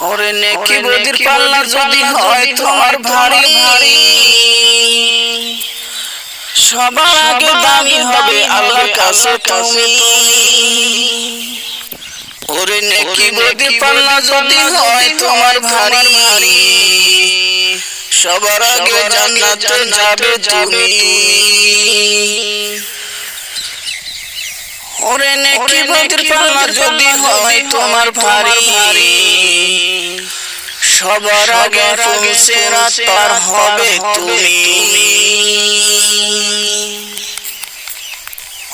ওরে নেকি বদির পাল্লা যদি হয় তোমার ভারী। ভারী। সবার আগে দামি হবে আল্লাহর কাছে তুমি। ওরে নেকি বদির পাল্লা যদি হয় তোমার ভারী। ভারী। সবার আগে জান্নাতে যাবে তুমি। ওরে নেকি বদির পাল্লা যদি হয় তোমার ভারী। সবার আগে পৌঁছে পার হবে তুমি।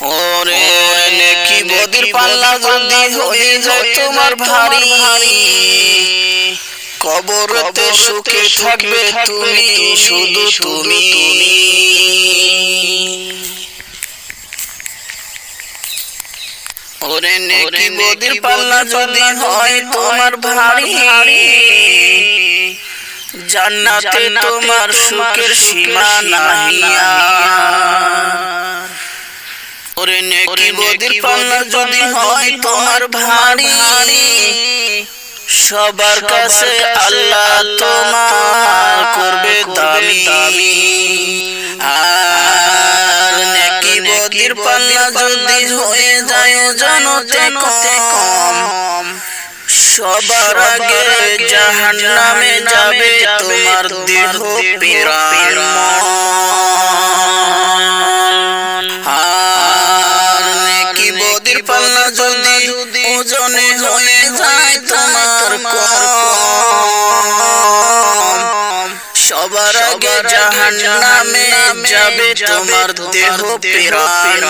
ওরে নেকি বদির পাল্লা যদি হয়ে যায় তোমার ভারী। ভারী। কবরতে সুখে থাকবে তুমি শুধু তুমি। ওরে নেকি বদির পাল্লা যদি হয় তোমার ভারী। জান্নাতে তোমার সুখের সীমা নাহিয়া ওরে নেকি বদির পাল্লা যদি হয় তোমার ভারী। সবার কাছে আল্লাহ তোমার। যদি হয়ে যায় জানতে কম। সবার আগে জাহান নামে যাবে তোমার দেহ পিরান আর নেকি বদির পাল্লা যদি ওজনে হয়ে যায় তোমার কম সবার আগে জাহান নামে যাবে তোমার দেহ পিরান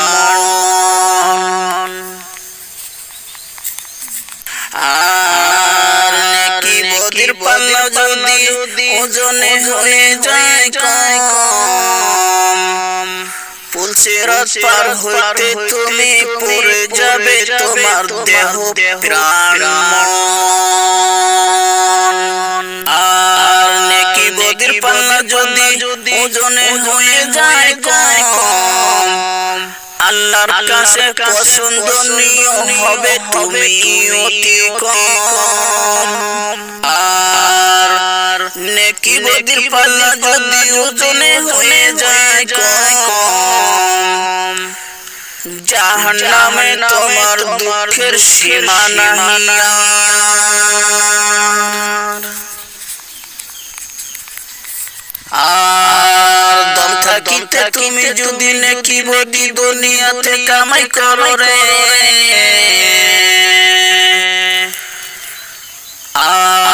আর নেকি বদির পাল্লা যদি ওজনে হয়ে যায় কম। পুলসিরাত পার হইতে তুমি পড়ে যাবে তোমার দেহ প্রাণ বদির পাল্লা যদি ওজনে হয়ে যায় কম। আল্লাহর কাছে পছন্দনীয় হবে তুমি অতি কম। আর নেকি বদির পাল্লা যদি ওজনে হয়ে যায় কম। জাহান নামে তোমার দুঃখের সীমানা আর থাকিতে তুমি যদি নেকি বদি দুনিয়াতে কামাই করো রে।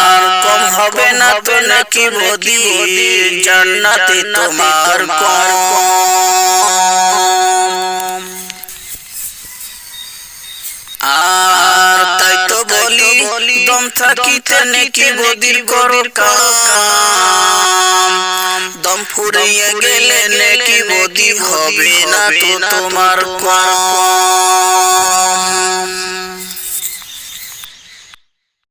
আর কম হবে না তো নাকি বদি জান্নাতে তোমার কম। আর তাই তো বলি দম থাকিতে নাকি বদির করো কাম। দম ফুরিয়ে গেলে নাকি বদি হবে? না তো তোমার কম